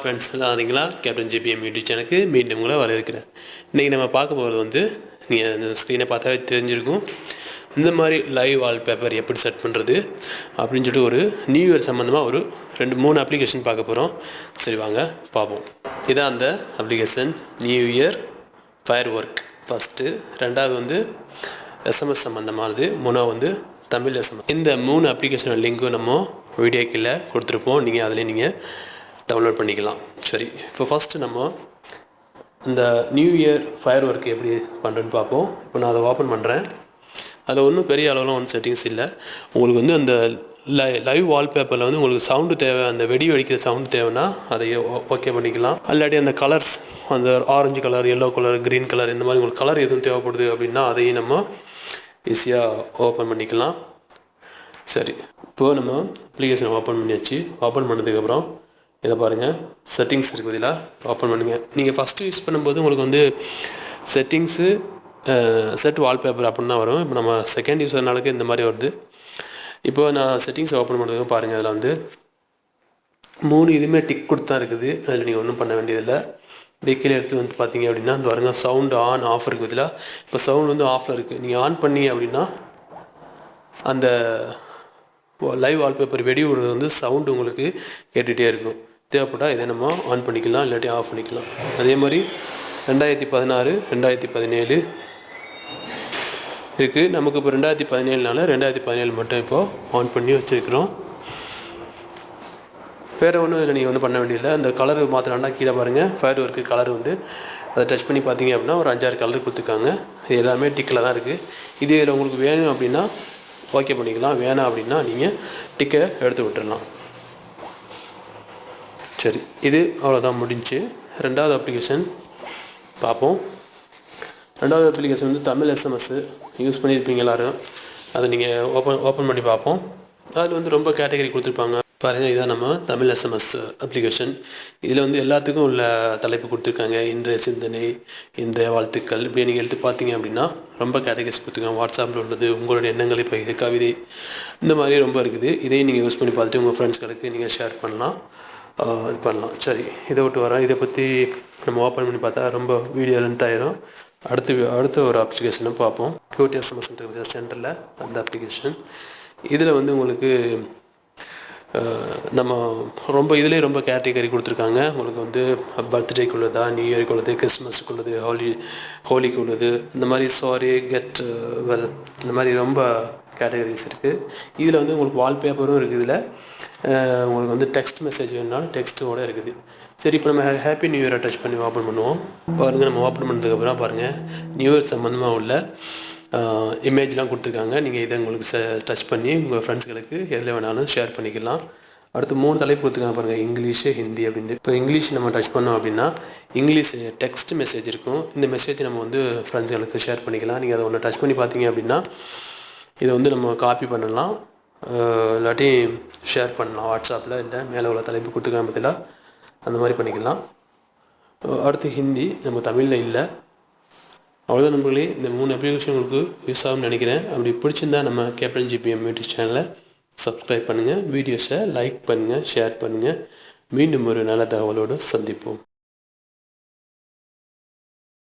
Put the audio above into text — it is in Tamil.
ஃப்ரெண்ட்ஸ் எல்லாம் இருந்தீங்களா கேப்டன் ஜிபிஎம் யூடியூப் சேனலுக்கு மீண்டும் உங்களை வரவேற்கிறேன். இன்றைக்கி நம்ம பார்க்க போகிறது வந்து நீங்கள் அந்த ஸ்க்ரீனை பார்த்தாவே தெரிஞ்சிருக்கும். இந்த மாதிரி லைவ் வால்பேப்பர் எப்படி செட் பண்ணுறது அப்படின்னு சொல்லிட்டு ஒரு நியூ இயர் சம்மந்தமாக ஒரு ரெண்டு மூணு அப்ளிகேஷன் பார்க்க போகிறோம் சரி வாங்க பார்ப்போம். இதான் அந்த application new year firework first ரெண்டாவது வந்து எஸ்எம்எஸ் சம்மந்தமானது மூணாவது வந்து தமிழ் எஸ்எம்எஸ் இந்த மூணு அப்ளிகேஷனோட லிங்க்கும் நம்ம வீடியோ கொடுத்துருப்போம். நீங்கள் அதிலே நீங்கள் டவுன்லோட் பண்ணிக்கலாம். சரி இப்போ ஃபஸ்ட்டு நம்ம அந்த நியூ இயர் ஃபயர் ஒர்க் எப்படி பண்ணுறேன்னு பார்ப்போம். இப்போ நான் அதை ஓப்பன் பண்ணுறேன் அதில் ஒன்றும் பெரிய அளவில் ஒன்றும் செட்டிங்ஸ் இல்லை. உங்களுக்கு வந்து அந்த லை லைவ் வால்பேப்பரில் வந்து உங்களுக்கு சவுண்டு தேவை அந்த வெடி வெடிக்கிற சவுண்டு தேவைன்னா அதை ஓகே பண்ணிக்கலாம். இல்லாட்டி அந்த கலர்ஸ் அந்த orange colour yellow colour green colour இந்த மாதிரி உங்களுக்கு கலர் எதுவும் தேவைப்படுது அப்படின்னா அதையும் நம்ம ஈஸியாக ஓப்பன் பண்ணிக்கலாம். சரி இப்போது நம்ம அப்ளிகேஷனை ஓப்பன் பண்ணியாச்சு. ஓப்பன் பண்ணதுக்கப்புறம் இதை பாருங்கள் செட்டிங்ஸ் இருக்குது இதில் ஓப்பன் பண்ணுங்கள் நீங்கள் ஃபஸ்ட்டு யூஸ் பண்ணும்போது உங்களுக்கு வந்து செட்டிங்ஸு செட் வால்பேப்பர் அப்படின்னு தான் வரும். இப்போ நம்ம செகண்ட் யூஸ் நாளுக்கு இந்த மாதிரி வருது. இப்போ நான் செட்டிங்ஸ் ஓப்பன் பண்ணுறது பாருங்கள் அதில் வந்து மூணு இதுவுமே டிக் கொடுத்தா இருக்குது. அதில் நீங்கள் ஒன்றும் பண்ண வேண்டியதில்லை. இப்படி எடுத்து வந்து பார்த்தீங்க அப்படின்னா இந்த பாருங்க சவுண்டு ஆன் ஆஃப் இருக்குது இதில் இப்போ சவுண்ட் வந்து ஆஃபில் இருக்குது நீங்கள் ஆன் பண்ணீங்க அப்படின்னா அந்த லைவ் வால்பேப்பர் வெடி விடுறது வந்து சவுண்டு உங்களுக்கு கேட்டுகிட்டே இருக்கும். தேவைப்பட்டால் இதை நம்ம ஆன் பண்ணிக்கலாம் இல்லாட்டி ஆஃப் பண்ணிக்கலாம். அதே மாதிரி ரெண்டாயிரத்தி பதினாறு ரெண்டாயிரத்தி பதினேழு இருக்குது நமக்கு இப்போ ரெண்டாயிரத்தி பதினேழுனால ரெண்டாயிரத்தி பதினேழு மட்டும் இப்போது ஆன் பண்ணி வச்சுருக்கிறோம். வேறு ஒன்றும் நீங்கள் ஒன்றும் பண்ண வேண்டியதில்லை. அந்த கலர் மாற்றலாம்னா கீழே பாருங்கள் ஃபயர் ஒர்க்கு கலர் வந்து அதை டச் பண்ணி பார்த்தீங்க அப்படின்னா ஒரு அஞ்சாறு கலர் கொடுத்துருக்காங்க. இது எல்லாமே டிக்கில் தான் இருக்குது இது இதில் உங்களுக்கு வேணும் அப்படின்னா ஓகே பண்ணிக்கலாம். வேணாம் அப்படின்னா நீங்கள் டிக்கை எடுத்து விட்டுடலாம் சரி இது அவ்வளோதான் முடிஞ்சு. ரெண்டாவது அப்ளிகேஷன் பார்ப்போம். ரெண்டாவது அப்ளிகேஷன் வந்து தமிழ் எஸ்எம்எஸ் யூஸ் பண்ணியிருப்பீங்க எல்லோரும். அதை நீங்கள் ஓப்பன் ஓப்பன் பண்ணி பார்ப்போம். அதில் வந்து ரொம்ப கேட்டகரி கொடுத்துருப்பாங்க. பாருங்கள் இதான் நம்ம தமிழ் எஸ்எம்எஸ் அப்ளிகேஷன் இதில் வந்து எல்லாத்துக்கும் உள்ள தலைப்பு கொடுத்துருக்காங்க. இன்றைய சிந்தனை இன்றைய வாழ்த்துக்கள். இப்படி நீங்கள் எடுத்து பார்த்தீங்க அப்படின்னா ரொம்ப கேட்டகரிஸ் கொடுத்துருக்காங்க. வாட்ஸ்அப்பில் உள்ளது உங்களுடைய எண்ணங்கள் இப்போ இது கவிதை இந்த மாதிரி ரொம்ப இருக்குது. இதையும் நீங்கள் யூஸ் பண்ணி பார்த்துட்டு உங்கள் ஃப்ரெண்ட்ஸ்களுக்கு நீங்கள் ஷேர் பண்ணலாம். இது பண்ணலாம். சரி இதை விட்டு வரோம் இதை பற்றி நம்ம ஓப்பன் பண்ணி பார்த்தா ரொம்ப வீடியோ லென்த் ஆயிரும். அடுத்து அடுத்த ஒரு அப்ளிகேஷனை பார்ப்போம். கியூடிஎஸ்எம்எஸ் சென்டர் சென்டரில் அந்த அப்ளிகேஷன் இதில் வந்து உங்களுக்கு நம்ம ரொம்ப இதுலேயே ரொம்ப கேட்டகரி கொடுத்துருக்காங்க. உங்களுக்கு வந்து பர்த்டேக்கு உள்ளதா நியூ இயருக்கு உள்ளது கிறிஸ்மஸுக்கு உள்ளது ஹோலி ஹோலிக்கு உள்ளது இந்த மாதிரி சாரி கெட் வெல் இந்த மாதிரி ரொம்ப கேட்டகரிஸ் இருக்குது இதில் வந்து உங்களுக்கு வால்பேப்பரும் இருக்குது இதில். உங்களுக்கு வந்து டெக்ஸ்ட் மெசேஜ் வேணுனாலும் டெக்ஸ்ட்டோடு இருக்குது. சரி இப்போ நம்ம ஹாப்பி நியூ இயரை டச் பண்ணி ஓப்பன் பண்ணுவோம். பாருங்கள் நம்ம ஓப்பன் பண்ணதுக்கப்புறம் பாருங்கள் நியூ இயர் சம்மந்தமாக உள்ள இமேஜ்லாம் கொடுத்துருக்காங்க. நீங்கள் இதை உங்களுக்கு ச டச் பண்ணி உங்கள் ஃப்ரெண்ட்ஸ்களுக்கு எதில் வேணாலும் ஷேர் பண்ணிக்கலாம். அடுத்து மூணு தலைப்பு கொடுத்துருக்காங்க பாருங்கள் இங்கிலீஷு ஹிந்தி அப்படின்னு. இப்போ இங்கிலீஷ் நம்ம டச் பண்ணோம் அப்படின்னா இங்கிலீஷ் டெக்ஸ்ட் மெசேஜ் இருக்கும். இந்த மெசேஜ் நம்ம வந்து ஃப்ரெண்ட்ஸ்களுக்கு ஷேர் பண்ணிக்கலாம். நீங்கள் அதை ஒன்று டச் பண்ணி பார்த்தீங்க அப்படின்னா இதை வந்து நம்ம காப்பி பண்ணலாம். இல்லாட்டி ஷேர் பண்ணலாம். வாட்ஸ்அப்பில் இல்லை மேலே உள்ள தலைப்பு கொடுத்துக்காம பார்த்தீங்களா? அந்த மாதிரி பண்ணிக்கலாம். அடுத்து ஹிந்தி. நம்ம தமிழில் இல்லை. அவ்வளோதான் நண்பர்களே. இந்த மூணு அப்ளிகேஷன் உங்களுக்கு யூஸ் ஆகும்னு நினைக்கிறேன். அப்படி பிடிச்சிருந்தா நம்ம கேப்டன் ஜிபிஎம் யூடியூப் சேனலை சப்ஸ்கிரைப் பண்ணுங்கள் வீடியோஸை லைக் பண்ணுங்கள் ஷேர் பண்ணுங்கள் மீண்டும் ஒரு நல்ல தகவலோடு சந்திப்போம்.